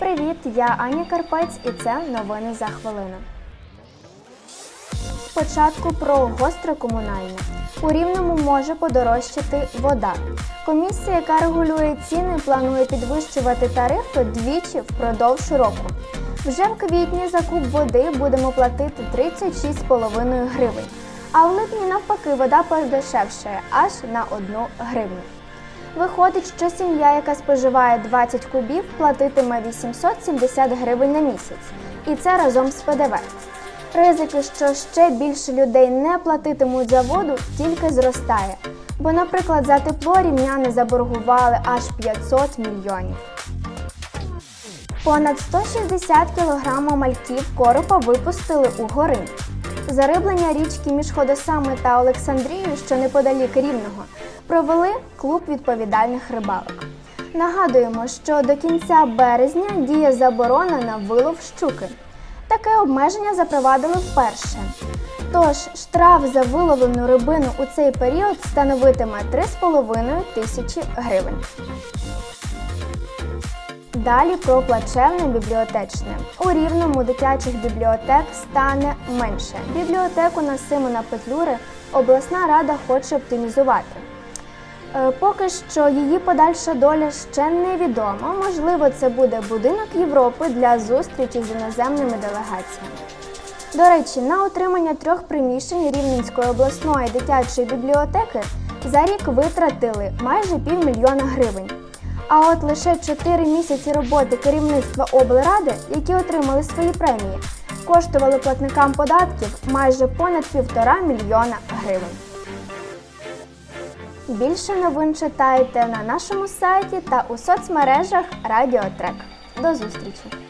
Привіт, я Аня Карпець і це новини за хвилину. Спочатку про гостре комунальне. У Рівному може подорожчати вода. Комісія, яка регулює ціни, планує підвищувати тарифи двічі впродовж року. Вже в квітні за куб води будемо платити 36,5 гривень. А в липні навпаки вода подешевшає аж на 1 гривню. Виходить, що сім'я, яка споживає 20 кубів, платитиме 870 гривень на місяць. І це разом з ПДВ. Ризики, що ще більше людей не платитимуть за воду, тільки зростає. Бо, наприклад, за тепло рівняни заборгували аж 500 мільйонів. Понад 160 кг мальків коропа випустили у Горинь. Зариблення річки між Ходосами та Олександрією, що неподалік Рівного, провели клуб відповідальних рибалок. Нагадуємо, що до кінця березня діє заборона на вилов щуки. Таке обмеження запровадили вперше. Тож штраф за виловлену рибину у цей період становитиме 3,5 тисячі гривень. Далі про плачевне бібліотечне. У рівному дитячих бібліотек стане менше. Бібліотеку на Симона Петлюри обласна рада хоче оптимізувати. Е, Поки що її подальша доля ще невідома. Можливо, це буде будинок Європи для зустрічі з іноземними делегаціями. До речі, на отримання трьох приміщень Рівненської обласної дитячої бібліотеки за рік витратили майже півмільйона гривень. А от лише 4 місяці роботи керівництва облради, які отримали свої премії, коштували платникам податків майже понад півтора мільйона гривень. Більше новин читайте на нашому сайті та у соцмережах Радіотрек. До зустрічі!